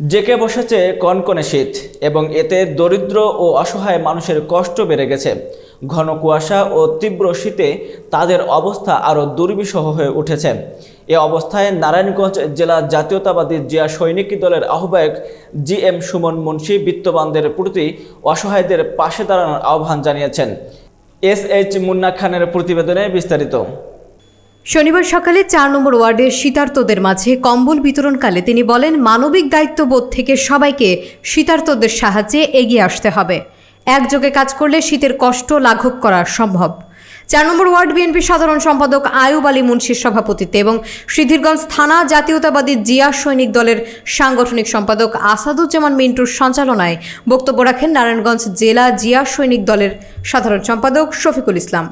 JK বসেছে কনকনে শীত, এবং এতে দরিদ্র ও অসহায় মানুষের কষ্ট বেড়ে গেছে। ঘন কুয়াশা ও তীব্র শীতে তাদের অবস্থা আরও দুর্বিষহ হয়ে উঠেছে। এ অবস্থায় নারায়ণগঞ্জ জেলা জাতীয়তাবাদী জিয়া সৈনিক দলের আহ্বায়ক জি এম সুমন মুন্সি বিত্তবানদের প্রতি অসহায়দের পাশে দাঁড়ানোর আহ্বান জানিয়েছেন। এস এইচ মুন্না খানের প্রতিবেদনে বিস্তারিত। শনিবার সকালে চার নম্বর ওয়ার্ডের শীতার্তদের মাঝে কম্বল বিতরণকালে তিনি বলেন, মানবিক দায়িত্ববোধ থেকে সবাইকে শীতার্তদের সাহায্যে এগিয়ে আসতে হবে। একযোগে কাজ করলে শীতের কষ্ট লাঘব করা সম্ভব। চার নম্বর ওয়ার্ড বিএনপি সাধারণ সম্পাদক আয়ুব আলী মুন্সির সভাপতিত্বে এবং সিদ্ধিরগঞ্জ থানা জাতীয়তাবাদী জিয়া সৈনিক দলের সাংগঠনিক সম্পাদক আসাদুজ্জামান মিন্টুর সঞ্চালনায় বক্তব্য রাখেন নারায়ণগঞ্জ জেলা জিয়া সৈনিক দলের সাধারণ সম্পাদক শফিকুল ইসলাম।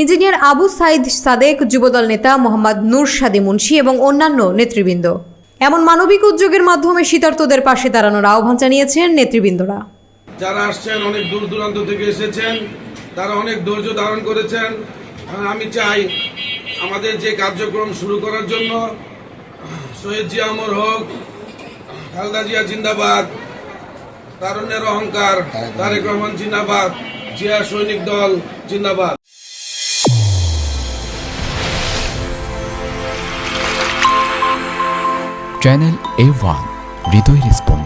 ইঞ্জিনিয়ার আবু সাইদ সাদেক, যুবদল নেতা মোহাম্মদ নূর সাদি মুন্সি এবং অন্যান্য নেতৃবৃন্দ। এমন মানবিক উদ্যোগের মাধ্যমে শীতার্তদের পাশে দাঁড়ানোর আহ্বান জানিয়েছেন নেতৃবৃন্দরা। যারা আসছেন, অনেক দূর দূরান্ত থেকে এসেছেন, তারা অনেক ধৈর্য ধারণ করেছেন। আমি চাই আমাদের যে কার্যক্রম শুরু করার জন্য, শহীদ জিয়া অমর হোক, খালদা জিয়া জিন্দাবাদ, তারুণ্যের অহংকার, তারেক রহমান জিন্দাবাদ, জিয়া সৈনিক দল জিন্দাবাদ। চ্যানেল এ ওয়ান হৃদয়ের স্পন্দন